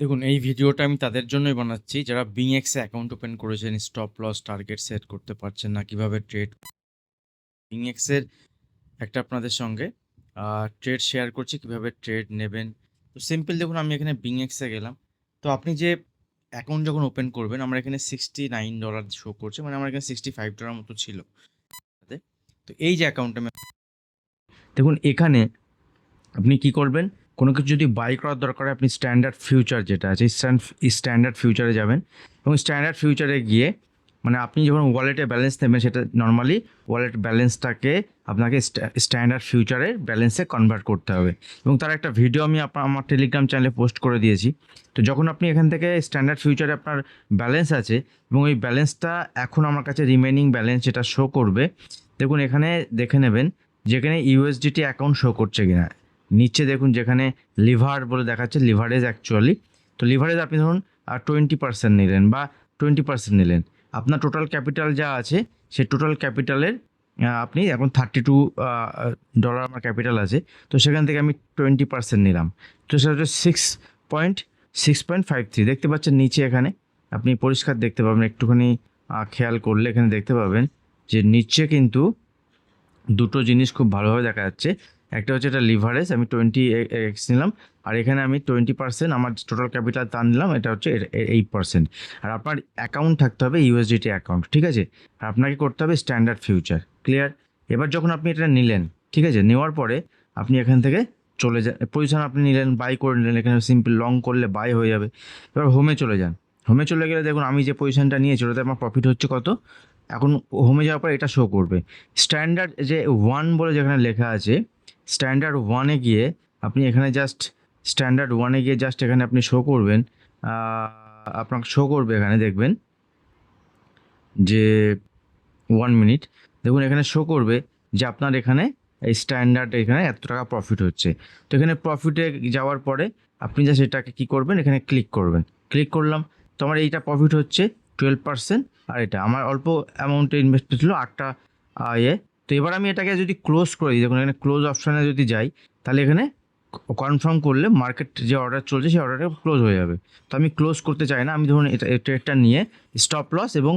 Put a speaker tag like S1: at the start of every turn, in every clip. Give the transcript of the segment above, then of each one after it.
S1: দেখুন, এই ভিডিওটা আমি তাদের জন্যই বানাচ্ছি। যারা বিংএক্সে অ্যাকাউন্ট ওপেন করেছেন স্টপ লস টার্গেট সেট করতে পারছেন না, কীভাবে ট্রেড বিংএক্সের একটা আপনাদের সঙ্গে ট্রেড শেয়ার করছি, কীভাবে ট্রেড নেবেন। তো সিম্পল দেখুন, আমি এখানে বিংএক্সে গেলাম। তো আপনি যে অ্যাকাউন্ট যখন ওপেন করবেন, আমার এখানে সিক্সটি নাইন ডলার শো করছে মানে আমার এখানে সিক্সটি ফাইভ ডলার মতো ছিল। তো এই যে অ্যাকাউন্টে দেখুন, এখানে আপনি কি করবেন? কোনো কিছু যদি বাই করার দরকার হয়, আপনি স্ট্যান্ডার্ড ফিউচার যেটা আছে স্ট্যান্ডার্ড ফিউচারে যাবেন। এবং স্ট্যান্ডার্ড ফিউচারে গিয়ে মানে আপনি যখন ওয়ালেটে ব্যালেন্স নেবেন, সেটা নর্মালি ওয়ালেট ব্যালেন্সটাকে আপনাকে স্ট্যান্ডার্ড ফিউচারে ব্যালেন্সে কনভার্ট করতে হবে। এবং তার একটা ভিডিও আমি আপনার আমার টেলিগ্রাম চ্যানেলে পোস্ট করে দিয়েছি। তো যখন আপনি এখান থেকে স্ট্যান্ডার্ড ফিউচারে আপনার ব্যালেন্স আছে, এবং ওই ব্যালেন্সটা এখন আমার কাছে রিমেনিং ব্যালেন্স যেটা শো করবে, দেখুন এখানে দেখে নেবেন, যেখানে ইউএসডিটি অ্যাকাউন্ট শো করছে কিনা। নিচে দেখুন যেখানে লিভার বলে দেখাচ্ছে লিভারেজ অ্যাকচুয়ালি তো লিভারেজ আপনি ধরুন টোয়েন্টি পার্সেন্ট নিলেন বা টোয়েন্টি পার্সেন্ট নিলেন। আপনার টোটাল ক্যাপিটাল যা আছে, সে টোটাল ক্যাপিটালের আপনি এখন থার্টি টু ডলার আমার ক্যাপিটাল আছে, তো সেখান থেকে আমি টোয়েন্টি পার্সেন্ট নিলাম। তো সেটা হচ্ছে six point six point five three দেখতে পাচ্ছেন নিচে এখানে, আপনি পরিষ্কার দেখতে পাবেন, একটুখানি খেয়াল করলে এখানে দেখতে পাবেন যে নিচে কিন্তু দুটো জিনিস খুব ভালোভাবে দেখা যাচ্ছে একটা হচ্ছে এটা লিভারেজ আমি টোয়েন্টি এক্স নিলাম। আর এখানে আমি টোয়েন্টি পার্সেন্ট আমার টোটাল ক্যাপিটাল তা নিলাম, এটা হচ্ছে এইট পার্সেন্ট আর আপনার অ্যাকাউন্ট থাকতে হবে ইউএসডিটি অ্যাকাউন্ট ঠিক আছে? আর আপনাকে করতে হবে স্ট্যান্ডার্ড ফিউচার ক্লিয়ার এবার যখন আপনি এটা নিলেন, ঠিক আছে? নেওয়ার পরে আপনি এখান থেকে চলে যান পজিশন আপনি নিলেন বাই করে নিলেন, এখানে সিম্পল লং করলে বাই হয়ে যাবে। এবার হোমে চলে যান। হোমে চলে গেলে দেখুন, আমি যে পজিশনটা নিয়েছি, ওটাতে আমার প্রফিট হচ্ছে কত? এখন হোমে যাওয়ার পর এটা শো করবে। স্ট্যান্ডার্ড যে ওয়ান বলে যেখানে লেখা আছে স্ট্যান্ডার্ড ওয়ানে গিয়ে আপনি এখানে জাস্ট স্ট্যান্ডার্ড ওয়ানে গিয়ে জাস্ট এখানে আপনি শো করবেন আপনাকে শো করবে এখানে দেখবেন যে ওয়ান মিনিট দেখুন, এখানে শো করবে যে আপনার এখানে এই স্ট্যান্ডার্ড এখানে এত টাকা প্রফিট হচ্ছে। তো এখানে প্রফিটে যাওয়ার পরে আপনি জাস্ট এটাকে কী করবেন? এখানে ক্লিক করবেন। ক্লিক করলাম, তো আমার এইটা প্রফিট হচ্ছে টুয়েলভ পার্সেন্ট আর এটা, আমার অল্প অ্যামাউন্টে ইনভেস্ট ছিল আটটা ইয়ে তো এবার আমি এটাকে যদি ক্লোজ করে দিই, দেখুন এখানে ক্লোজ অপশানে যদি যাই, তাহলে এখানে কনফার্ম করলে মার্কেট যে অর্ডার চলছে, সেই অর্ডারটা ক্লোজ হয়ে যাবে। তো আমি ক্লোজ করতে চাই না, আমি ধরুন এটা ট্রেডটা নিয়ে স্টপ লস এবং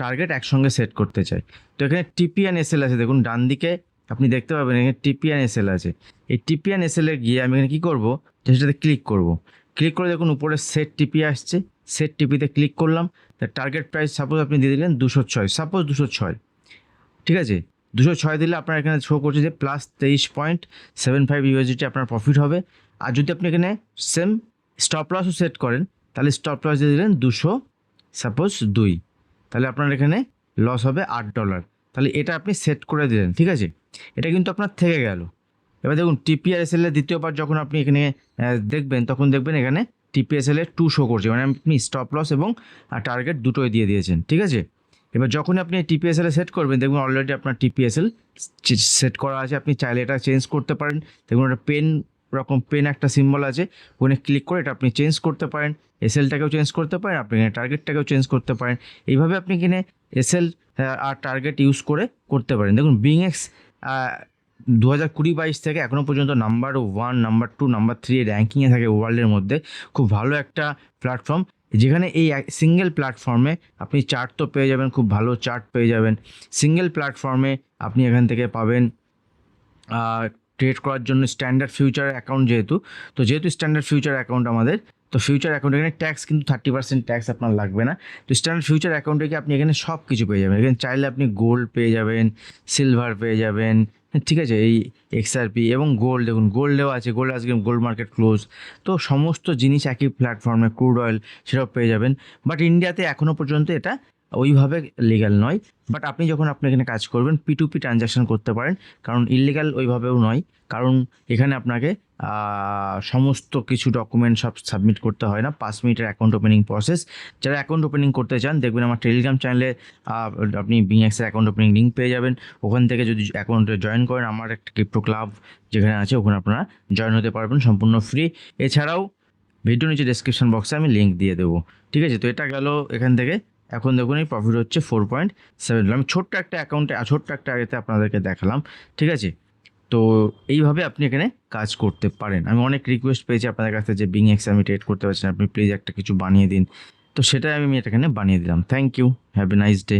S1: টার্গেট একসঙ্গে সেট করতে চাই। তো এখানে টিপি অ্যান্ড এসএল আছে, দেখুন ডান দিকে আপনি দেখতে পাবেন এখানে টিপি অ্যান্ড এসএল আছে। এই টিপি অ্যান্ড এসএলে গিয়ে আমি এখানে কী করব? সেটাতে ক্লিক করব। ক্লিক করে দেখুন উপরে সেট টিপি আসছে। সেট টিপিতে ক্লিক করলাম। টার্গেট প্রাইস সাপোজ আপনি দিয়ে দিলেন দুশো ছয় সাপোজ দুশো ছয়। ঠিক আছে? দুশো ছয় দিলে আপনার এখানে শো করছে যে প্লাস তেইশ পয়েন্ট সেভেন ফাইভ ইউএসডিটি আপনার প্রফিট হবে। আর যদি আপনি এখানে সেম স্টপ লসও সেট করেন, তাহলে স্টপ লস দিয়ে দিলেন দুশো সাপোজ দুই। তাহলে আপনার এখানে লস হবে আট ডলার তাহলে এটা আপনি সেট করে দিলেন, ঠিক আছে? এটা কিন্তু আপনার থেকে গেল। এবার দেখুন টিপিআরএসএল এর দ্বিতীয়বার যখন আপনি এখানে দেখবেন, তখন দেখবেন এখানে টিপিএসএল এর টু শো করছে। মানে আপনি স্টপ লস এবং টার্গেট দুটোই দিয়ে দিয়েছেন, ঠিক আছে? এবার যখনই আপনি টিপিএসএল সেট করবেন দেখবেন অলরেডি আপনার টিপিএসএল সেট করা আছে। আপনি চাইলে এটা চেঞ্জ করতে পারেন। দেখুন একটা পেন রকম পেন একটা সিম্বল আছে। ওখানে ক্লিক করে এটা আপনি চেঞ্জ করতে পারেন। এসএলটাকেও চেঞ্জ করতে পারেন। আপনি এখানে টার্গেটটাকেও চেঞ্জ করতে পারেন। এইভাবে আপনি কিনে এসএল আর টার্গেট ইউজ করে করতে পারেন। দেখুন বিংএক্স দু হাজার কুড়ি বাইশ থেকে এখনও পর্যন্ত number one number two number three র্যাঙ্কিংয়ে থাকে ওয়ার্ল্ডের মধ্যে। খুব ভালো একটা প্ল্যাটফর্ম যেখানে এই সিঙ্গেল প্ল্যাটফর্মে আপনি চার্ট তো পেয়ে যাবেন, খুব ভালো চার্ট পেয়ে যাবেন। সিঙ্গেল প্ল্যাটফর্মে আপনি এখান থেকে পাবেন ট্রেড করার জন্য স্ট্যান্ডার্ড ফিউচার অ্যাকাউন্ট যেহেতু, তো যেহেতু স্ট্যান্ডার্ড ফিউচার অ্যাকাউন্ট আমাদের, তো ফিউচার অ্যাকাউন্ট এখানে ট্যাক্স কিন্তু থার্টি পার্সেন্ট ট্যাক্স আপনার লাগবে না। তো স্ট্যান্ডার্ড ফিউচার অ্যাকাউন্টে কি আপনি এখানে সব কিছু পেয়ে যাবেন। এখানে চাইলে আপনি গোল্ড পেয়ে যাবেন সিলভার পেয়ে যাবেন ঠিক আছে, এই এক্সআরপি এবং গোল্ড দেখুন গোল্ডেও আছে গোল্ড আজকে গোল্ড মার্কেট ক্লোজ তো সমস্ত জিনিস একই প্ল্যাটফর্মে ক্রুড অয়েল সেটাও পেয়ে যাবেন। বাট ইন্ডিয়াতে এখনও পর্যন্ত এটা ওইভাবে লিগ্যাল নয়। বাট আপনি যখন আপনি এখানে কাজ করবেন পি টু পি ট্রানজ্যাকশন করতে পারেন। কারণ ইলিগাল ওইভাবেও নয়। কারণ এখানে আপনাকে সমস্ত কিছু ডকুমেন্ট সব সাবমিট করতে হয় না। পাঁচ মিনিটের অ্যাকাউন্ট ওপেনিং প্রসেস যারা অ্যাকাউন্ট ওপেনিং করতে চান, দেখবেন আমার টেলিগ্রাম চ্যানেলে আপনি বিএক্সের অ্যাকাউন্ট ওপেনিং লিঙ্ক পেয়ে যাবেন। ওখান থেকে যদি অ্যাকাউন্টে জয়েন করেন, আমার একটা ক্রিপ্টো ক্লাব যেখানে আছে, ওখানে আপনারা জয়েন হতে পারবেন সম্পূর্ণ ফ্রি এছাড়াও ভিডিও নিচে ডেসক্রিপশন বক্সে আমি লিঙ্ক দিয়ে দেবো। ঠিক আছে? তো এটা গেল এখান থেকে। এখন দেখুন, এই প্রফিট হচ্ছে ফোর পয়েন্ট সেভেন আমি ছোট্ট একটা অ্যাকাউন্টে ছোট্ট একটা আগেতে আপনাদেরকে দেখালাম, ঠিক আছে? তো এইভাবে আপনি এখানে কাজ করতে পারেন। আমি অনেক রিকোয়েস্ট পেয়েছি আপনাদের কাছে যে বিং এক্স আমি ট্রেড করতে পারছি আপনি প্লিজ একটা কিছু বানিয়ে দিন। তো সেটাই আমি এটা এখানে বানিয়ে দিলাম। Thank you have a nice day